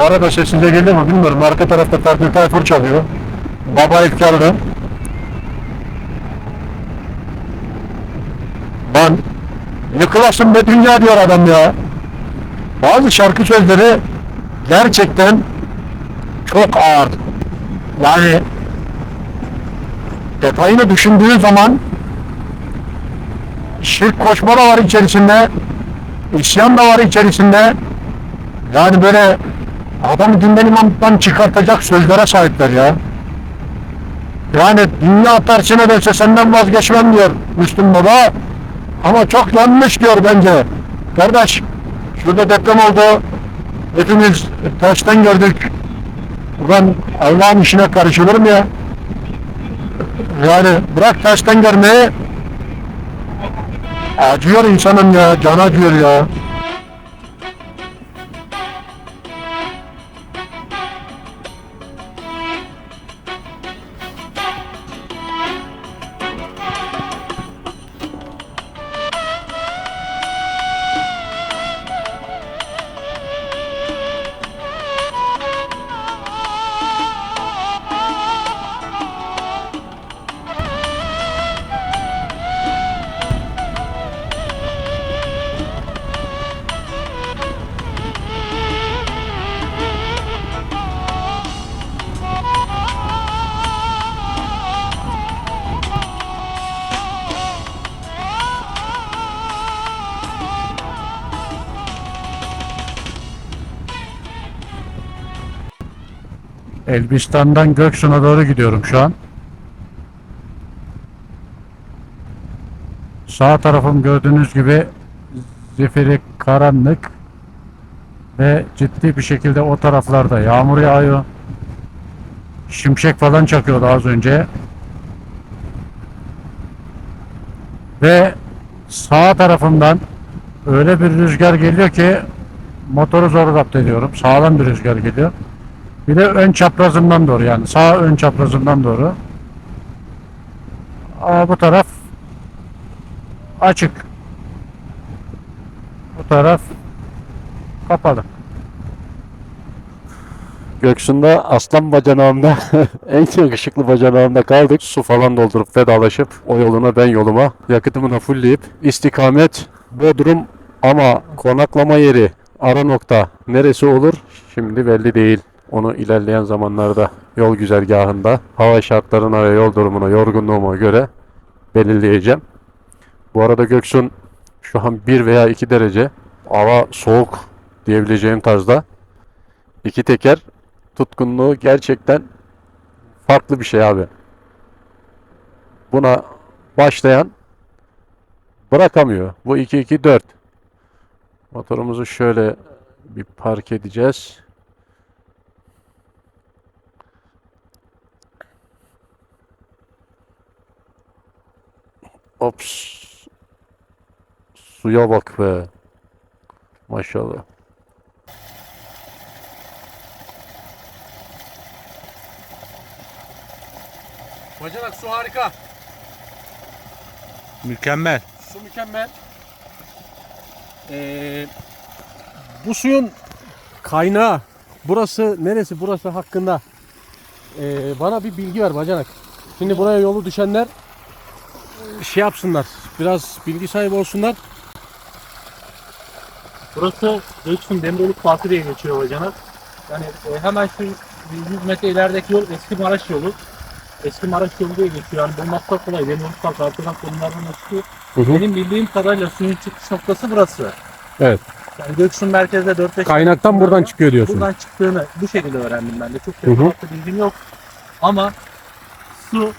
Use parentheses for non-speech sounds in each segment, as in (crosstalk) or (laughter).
Bu arada sesinize geliyor mu bilmiyorum. Arka tarafta Ferdi Tayfur çalıyor. Baba efkarlı. Lan yıkılasın be dünya diyor adam ya. Bazı şarkı sözleri gerçekten çok ağır. Yani detayını düşündüğün zaman şirk koşma da var içerisinde, isyan da var içerisinde. Yani böyle adamı dinden imamdan çıkartacak sözlere sahipler ya. Yani dünya tersine dönse senden vazgeçmem diyor Müslüm Baba. Ama çok yanlış diyor bence. Kardeş şurada deprem oldu. Hepimiz tersten gördük. Ulan Allah'ın işine karışılır mı ya? Yani bırak tersten görmeyi. Acıyor insanın ya, can acıyor ya. Elbistan'dan Göksu'na doğru gidiyorum şu an. Sağ tarafım gördüğünüz gibi zifiri karanlık ve ciddi bir şekilde o taraflarda yağmur yağıyor. Şimşek falan çakıyordu az önce. Ve sağ tarafımdan öyle bir rüzgar geliyor ki motoru zor zapt ediyorum. Sağlam bir rüzgar geliyor. Bir de ön çaprazımdan doğru yani sağ ön çaprazımdan doğru. Ama bu taraf açık. Bu taraf kapalı. Göksu'nda aslan bacanağımda (laughs) en yakışıklı bacanağımda kaldık. Su falan doldurup vedalaşıp o yoluna ben yoluma yakıtımı da fullleyip istikamet Bodrum ama konaklama yeri ara nokta neresi olur şimdi belli değil. Onu ilerleyen zamanlarda yol güzergahında hava şartlarına ve yol durumuna yorgunluğuma göre belirleyeceğim. Bu arada Göksun şu an 1 veya 2 derece hava soğuk diyebileceğim tarzda. İki teker tutkunluğu gerçekten farklı bir şey abi. Buna başlayan bırakamıyor. Bu 2-2-4. Motorumuzu şöyle bir park edeceğiz. Ops. Suya bak be. Maşallah. Bacanak su harika. Mükemmel. Su mükemmel. Ee, bu suyun kaynağı burası neresi burası hakkında ee, bana bir bilgi ver bacanak. Şimdi buraya yolu düşenler şey yapsınlar. Biraz bilgi sahibi olsunlar. Burası Göksun Demiroluk Parkı diye geçiyor bacanak. Yani e, hemen şu 100 metre ilerideki yol eski Maraş yolu. Eski Maraş yolu diye geçiyor. Yani bulmak da kolay. Demiroluk Parkı arkadan konulardan açıyor. Hı hı. Benim bildiğim kadarıyla suyun çıkış noktası burası. Evet. Yani Göksun merkezde 4-5 Kaynaktan buradan çıkıyor diyorsun. Buradan çıktığını bu şekilde öğrendim ben de. Çok teferruatlı bilgim yok. Ama su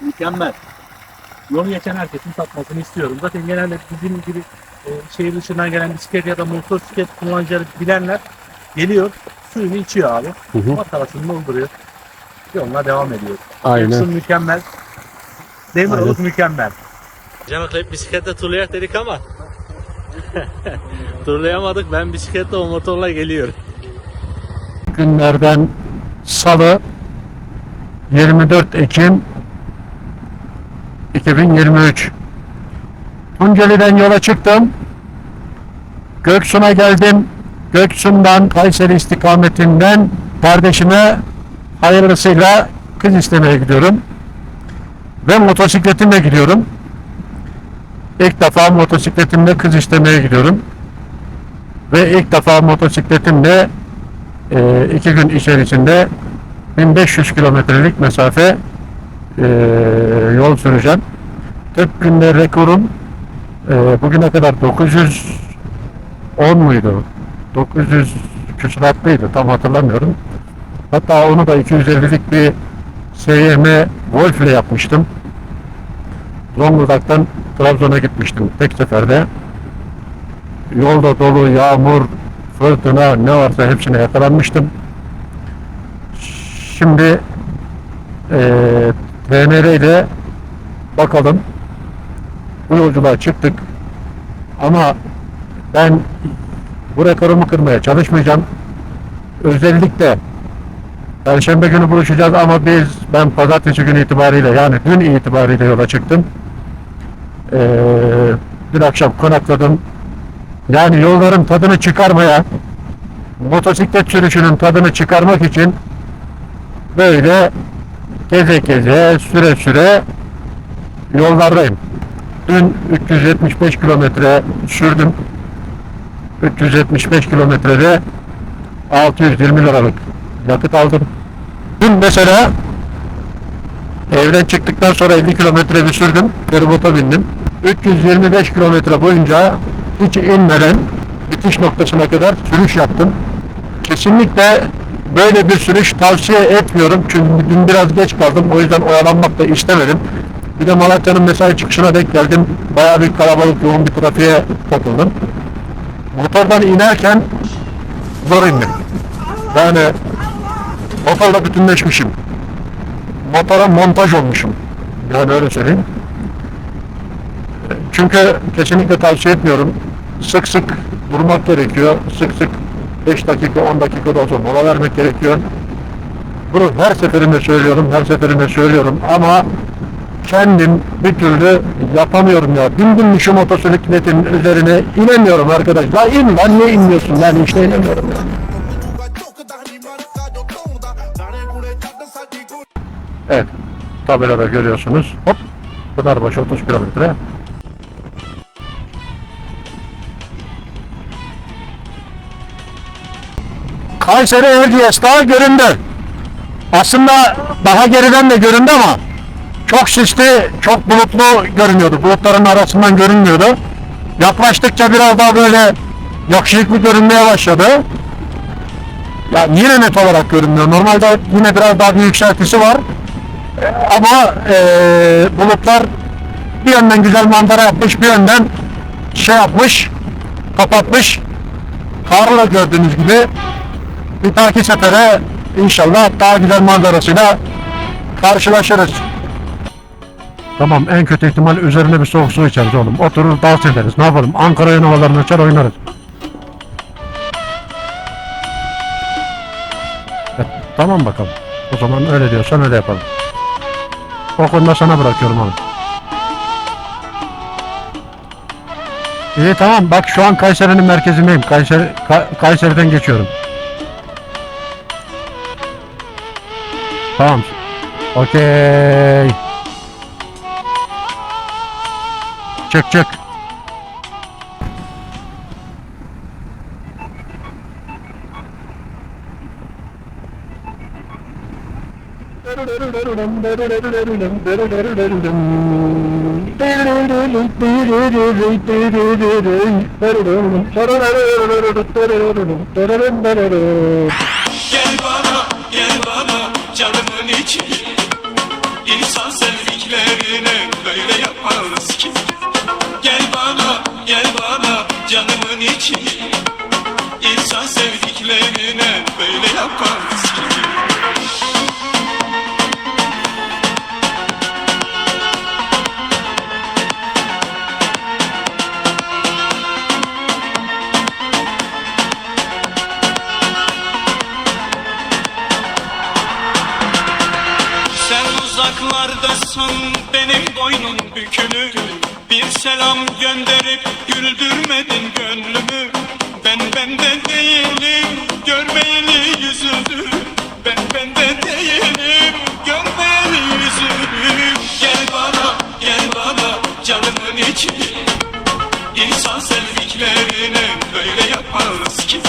mükemmel. Yolu geçen herkesin tatmasını istiyorum. Zaten genelde bizim gibi e, şehir dışından gelen bisiklet ya da motosiklet kullanıcıları bilenler geliyor, suyunu içiyor abi. Hı hı. Matarasını dolduruyor. Yoluna devam ediyor. Aynen. Su mükemmel. Demiroluk mükemmel. Canak'la hep bisikletle turlayak dedik ama (laughs) turlayamadık. Ben bisikletle o motorla geliyorum. günlerden Salı 24 Ekim 2023 Tunceli'den yola çıktım. Göksu'na geldim. Göksun'dan Kayseri istikametinden kardeşime hayırlısıyla kız istemeye gidiyorum. Ve motosikletimle gidiyorum. İlk defa motosikletimle kız istemeye gidiyorum. Ve ilk defa motosikletimle e, iki gün içerisinde 1500 kilometrelik mesafe e, yol süreceğim. Tek günde rekorum e, bugüne kadar 910 muydu? 900 küsuratlıydı tam hatırlamıyorum. Hatta onu da 250'lik bir SYM Wolf ile yapmıştım. Zonguldak'tan Trabzon'a gitmiştim tek seferde. Yolda dolu, yağmur, fırtına ne varsa hepsine yakalanmıştım. Şimdi eee TNR ile bakalım bu yolculuğa çıktık ama ben bu rekorumu kırmaya çalışmayacağım. Özellikle Perşembe günü buluşacağız ama biz ben pazartesi günü itibariyle yani dün itibariyle yola çıktım. Ee, dün akşam konakladım. Yani yolların tadını çıkarmaya motosiklet sürüşünün tadını çıkarmak için böyle geze geze süre süre yollardayım. Dün 375 kilometre sürdüm. 375 kilometrede 620 liralık yakıt aldım. Dün mesela evden çıktıktan sonra 50 kilometre bir sürdüm. Feribota bindim. 325 kilometre boyunca hiç inmeden bitiş noktasına kadar sürüş yaptım. Kesinlikle böyle bir sürüş tavsiye etmiyorum. Çünkü dün biraz geç kaldım. O yüzden oyalanmak da istemedim. Bir de Malatya'nın mesai çıkışına denk geldim. Bayağı bir kalabalık yoğun bir trafiğe takıldım. Motordan inerken zor indim. Yani motorla bütünleşmişim. Motora montaj olmuşum. Yani öyle söyleyeyim. Çünkü kesinlikle tavsiye etmiyorum. Sık sık durmak gerekiyor. Sık sık 5 dakika 10 dakika da olsa mola vermek gerekiyor. Bunu her seferinde söylüyorum, her seferinde söylüyorum ama kendim bir türlü yapamıyorum ya. Bindim şu motosikletin üzerine inemiyorum arkadaş. La in lan niye inmiyorsun? Yani işte inemiyorum ya. Evet. Tabelada görüyorsunuz. Hop. Pınarbaşı 30 kilometre. Kayseri Erciyes daha göründü. Aslında daha geriden de göründü ama çok sisli, çok bulutlu görünüyordu. Bulutların arasından görünmüyordu. Yaklaştıkça biraz daha böyle yakışıklı görünmeye başladı. Ya yine net olarak görünmüyor. Normalde yine biraz daha bir yükseltisi var. Ee, Ama eee, bulutlar bir yönden güzel manzara yapmış, bir yönden şey yapmış, kapatmış. Karla gördüğünüz gibi bir dahaki sefere inşallah daha güzel manzarasıyla karşılaşırız. Tamam en kötü ihtimal üzerine bir soğuk su içeriz oğlum. Oturur dans ederiz. Ne yapalım? Ankara'ya havalarını açar oynarız. Evet, tamam bakalım. O zaman öyle diyorsan öyle yapalım. O konuda sana bırakıyorum abi. İyi tamam bak şu an Kayseri'nin merkezindeyim. Kayseri, Ka- Kayseri'den geçiyorum. Tamam. Okey. Çık çık. Canımın içi. İnsan sevdiklerine böyle yaparız ki Sen uzaklardasın benim boynum bükülü bir selam gönderip güldürmedin gönlümü. Ben bende değilim görmeyeli yüzünü Ben bende değilim görmeyeli yüzünü Gel bana gel bana canımın içi. İnsan sevdiklerine böyle yapmaz ki.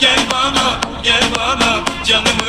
Gel bana gel bana canımın